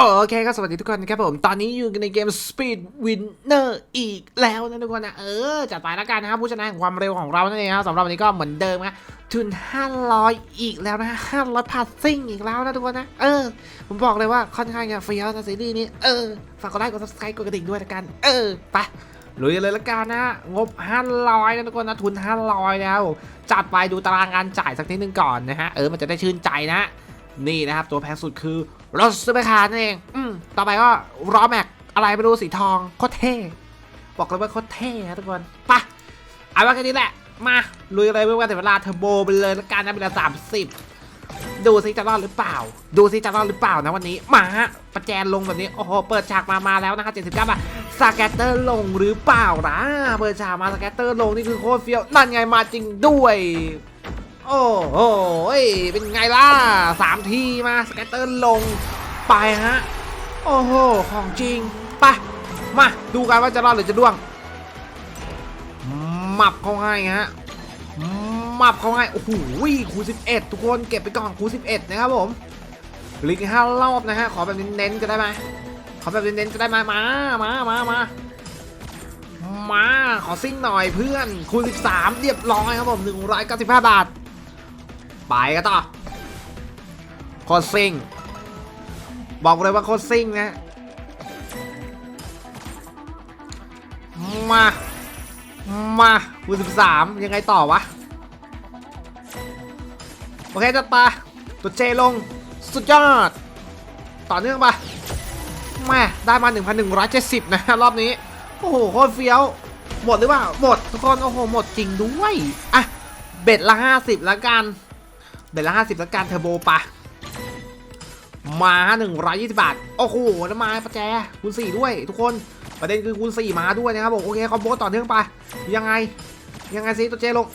โอเคก็สวัสดีทุกคนนะครับผม ตอนนี้อยู่กันในเกม Speed Winner อีกแล้วนะทุกคนนะเออจัดไปแล้วกันนะครับผู้ชนะแห่งความเร็วของเรานั่นเองครับสำหรับวันนี้ก็เหมือนเดิมนะทุน 500 อีกแล้วนะ500พาสซิ่งอีกแล้วนะทุกคนนะเออ ผมบอกเลยว่าค่อนข้างจะเฟี้ยวนะซีรีส์นี้เออฝากกดไลค์กด subscribe กดกระดิ่งด้วยละกันเออไปลุยเลยละกันนะงบ 500นะทุกคนนะทุน 500 แล้วจัดไปดูตารางการจ่ายสักนิดนึงก่อนนะฮะเออมันจะได้ชื่นใจนะ นี่นะครับ ตัวแพงสุดคือรถซูเปอร์คาร์นั่นเองอืมต่อไปก็ล้อแม็กอะไรไม่รู้สีทองโคตรเท่บอกเลยว่าโคตรเท่นะทุกคนไปะเอาว่าแค่นี้แหละ มาลุยอะไรเมื่อวันแต่เวลาเทอร์โบไปเลยละกันนะเวลาสามสิบดูซิจะรอดหรือเปล่า ดูซิจะรอดหรือเปล่านะวันนี้ มาฮะประแจนลงแบบนี้ โอ้โห เปิดฉากมา มาแล้วนะคะ79บาทสแกตเตอร์ลงหรือเปล่านะเปิดฉากมาสแกตเตอร์ลงนี่คือโคตรเฟี้ยว นั่นไงมาจริงด้วย โอ้โหเป็นไงล่ะสามทีมาสแกตเตอร์ลงไปฮะ โอ้โห ของจริงไปมา ดูกันว่าจะรอดหรือจะด้วงหมับเขาให้ฮะหมับเขาให้โอ้โหคูณ11 ทุกคนเก็บไปก่อนคูณ11 นะครับผมลิงห้ารอบนะฮะ ขอแบบเน้นๆจะได้ไหมขอแบบเน้นๆจะได้ไหมมา มา มา มา มา ขอซิ่งหน่อยเพื่อน คูณ 13 เรียบร้อยครับผม 195 บาท ไปกันต่อโคตรซิ่ง บอกเลยว่าโคตรซิ่งนะ มา มาคูณ13ยังไงต่อวะ โอเคจัดไปตัวเจลง สุดยอด ต่อเนื่องไปแม่ได้มา 1,170 นะ รอบนี้ โอ้โห โคตรเฟี้ยว หมดหรือเปล่า หมด ทุกคน โอ้โห หมดจริงด้วย อะ เบ็ดละ 50 แล้วกัน เบ็ดละ50แล้วกันเทอร์โบปะมา120บาท โอ้โหแล้วมาประแจคูณ4ด้วยทุกคนประเด็นคือคูณ4มาด้วยนะครับผมโอเคคอมโบต่อเนื่องไป ยังไง ยังไงซิตัวเจลง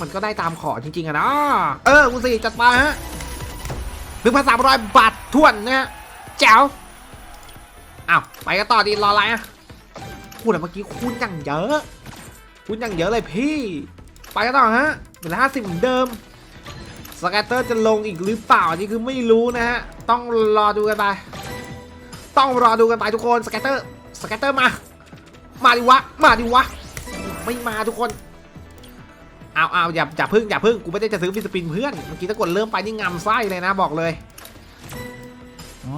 มันก็ได้ตามขอจริงๆอะนะเออคูณ4จัดไปฮะหนึ่งพันสามร้อยบาททวนนะฮะแจ๋วอ้าวไปกันต่อดีรออะไรอะคูณอะเมื่อกี้คูณอย่างเยอะคูณอย่างเยอะเลยพี่ ไปกันต่อฮะเวลาห้าสิบเหมือนเดิม สแกตเตอร์จะลงอีกหรือเปล่าอันนี้คือไม่รู้นะฮะ ต้องรอดูกันไป ต้องรอดูกันไปทุกคนสแกตเตอร์สแกตเตอร์มา มาดิวะ มาดิวะ ไม่มาทุกคน เอาเอาอย่าอย่าพึ่งอย่าพึ่งกูไม่ได้จะซื้อฟิสปินเพื่อน เมื่อกี้ถ้ากดเริ่มไปนี่งำไส้เลยนะบอกเลย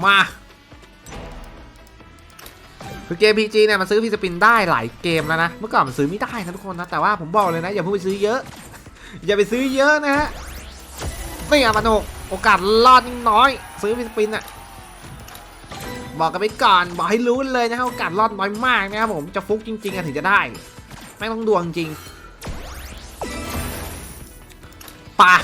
มาคือเกม PG เนี่ยมันซื้อฟิสปินได้หลายเกมแล้วนะ เมื่อก่อนมันซื้อไม่ได้นะทุกคนนะ แต่ว่าผมบอกเลยนะอย่าเพิ่งไปซื้อเยอะ อย่าไปซื้อเยอะนะฮะ ไม่เอามันโอกโอกาสรอดน้อย ซื้อฟิสปินอะบอกกันไปก่อนบอกให้รู้เลยนะฮะโอกาสรอดน้อยมากนะครับผมจะฟุกจริงๆอะถึงจะได้ ไม่ต้องดวงจริงปะ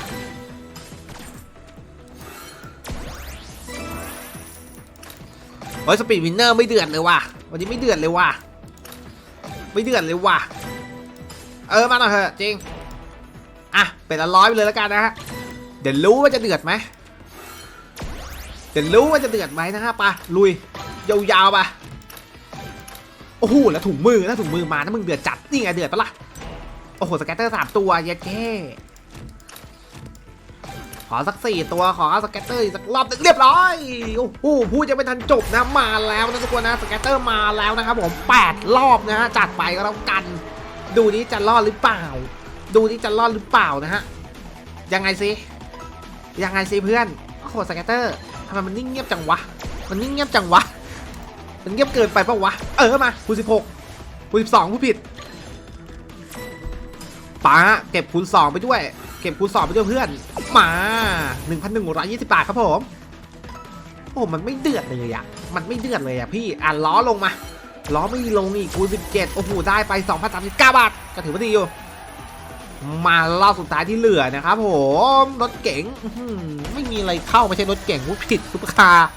โอ้ยสปีดวินเนอร์ไม่เดือดเลยว่ะวันนี้ไม่เดือดเลยว่ะไม่เดือดเลยว่ะเออมาหน่อยเถอะจริงอะเป็นละร้อยไปเลยแล้วกันนะฮะ เดี๋ยวรู้ว่าจะเดือดไหมเดี๋ยวรู้ว่าจะเดือดไหมนะฮะปะลุยยาวๆไปโอ้โหแล้วถุงมือแล้วถุงมือมานะมึงเดือดจัดนี่ไงเดือดปะล่ะโอ้โหสแกตเตอร์สามตัวเย็ดแค่ขอสักสี่ตัวขอสแกตเตอร์อีกสักรอบนึงเรียบร้อยโอ้โหพูดจะไม่ทันจบนะมาแล้วนะทุกคนนะสแกตเตอร์มาแล้วนะครับผมแปดรอบนะฮะจัดไปก็แล้วกัน ดูนี้จะรอดหรือเปล่า ดูนี้จะรอดหรือเปล่านะฮะยังไงสิ ยังไงสิเพื่อนโอ้โหสแกตเตอร์ทำไมมันนิ่งเงียบจังวะ มันนิ่งเงียบจังวะ มันเงียบเกินไปปะวะ เออมาคูณสิบหกคูณสิบสองผู้ผิดป๋าเก็บคูณสองไปด้วย เก็บคูณสองไปด้วยเพื่อน มาหนึ่งพันหนึ่งร้อยยี่สิบบาทครับผม โอ้มันไม่เดือดเลยอะมันไม่เดือดเลยอะพี่ อะล้อลงมา ล้อไม่ลงอีกคูณสิบเจ็ดโอ้โหได้ไปสองพันสามสิบเก้าบาท ก็ถือว่าดีอยู่ มารอบสุดท้ายที่เหลือนะครับผมรถเก๋งไม่มีอะไรเข้าไม่ใช่รถเก๋งผู้ผิดซุปเปอร์คาร์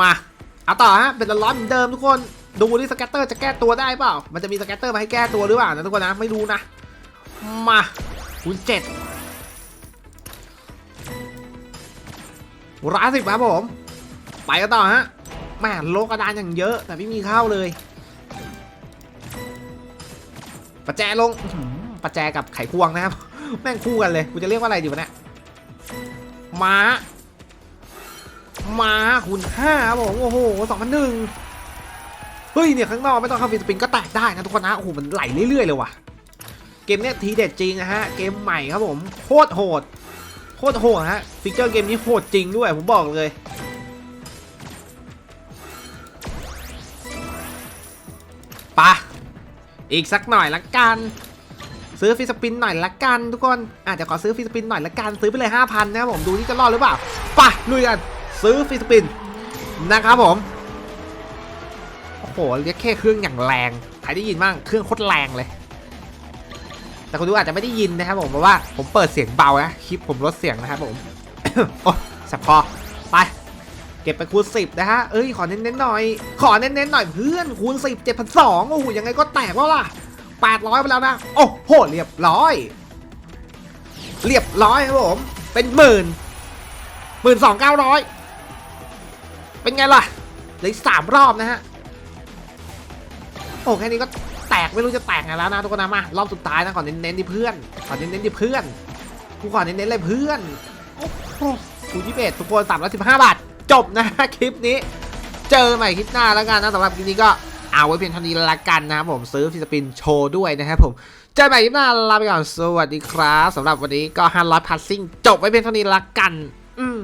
มาเอาต่อฮะเป็นร้อนเหมือนเดิมทุกคนดูนี่สแกตเตอร์จะแก้ตัวได้เปล่า มันจะมีสแกตเตอร์มาให้แก้ตัวหรือเปล่านะทุกคนนะไม่รู้นะ มาคูณเจ็ดร้อยสิบครับผม ไปกันต่อฮะแม่โลกระดานอย่างเยอะแต่ไม่มีเข้าเลย ประแจลงประแจกับไขควงนะครับ แม่งคู่กันเลย กูจะเรียกว่าอะไรดีวะเนี่ยม้า ม้าคูณห้าบผมโอ้โหสองพันหนึ่งเฮ้ยเนี่ยข้างนอกไม่ต้องเข้าฟิสปินก็แตกได้นะทุกคนนะ โอ้โห มันไหลเรื่อยๆเลยว่ะ เกมเนี้ยทีเด็ดจริงนะฮะ เกมใหม่ครับผม โคตรโหด โคตรโหดฮะ ฟิกเกอร์เกมนี้โหดจริงด้วย ผมบอกเลยปะ อีกสักหน่อยละกัน ซื้อฟิสปินหน่อยละกันทุกคนอาจจะขอซื้อฟิสปินหน่อยละกันซื้อไปเลย 5,000 นะครับผมดูที่จะรอดหรือเปล่าปะลุยกันซื้อฟิสปินนะครับผมโอ้โหเรียกแค่เครื่องอย่างแรงใครได้ยินบ้างเครื่องโคตรแรงเลย แต่คนดูอาจจะไม่ได้ยินนะครับผมเพราะว่าผมเปิดเสียงเบานะคลิปผมลดเสียงนะครับผมโอ้แสบคอไป ก็บไปคูณ10นะฮะ เอ้ย ขอเน้นๆหน่อย ขอเน้นๆหน่อยเพื่อนคูณ10 7,200โอ้โหยังไงก็แตกแล้วล่ะ800ไปแล้วนะ โอ้โห เรียบร้อย เรียบร้อยครับผม เป็นหมื่นหมื่นสองเก้าร้อยเป็นไงล่ะเหลือสามรอบนะฮะ โอ้แค่นี้ก็แตกไม่รู้จะแตกไงแล้วนะทุกคนนะมารอบสุดท้ายนะขอเน้นๆดิเพื่อน ขอเน้นๆดิเพื่อน กูขอเน้นๆเลยเพื่อน โอ้โหคูณยี่สิบเอ็ดทุกคนสามร้อยสิบห้าบาท จบนะคลิปนี้ เจอใหม่คลิปหน้าแล้วกันนะสำหรับคลิปนี้ก็เอาไว้เพียงเท่านี้ละกันนะครับผมซื้อฟิสปินโชว์ด้วยนะครับผมเจอใหม่คลิปหน้าลาไปก่อนสวัสดีครับสำหรับวันนี้ก็500พัสซิ่งจบไว้เพียงเท่านี้ละกัน อืม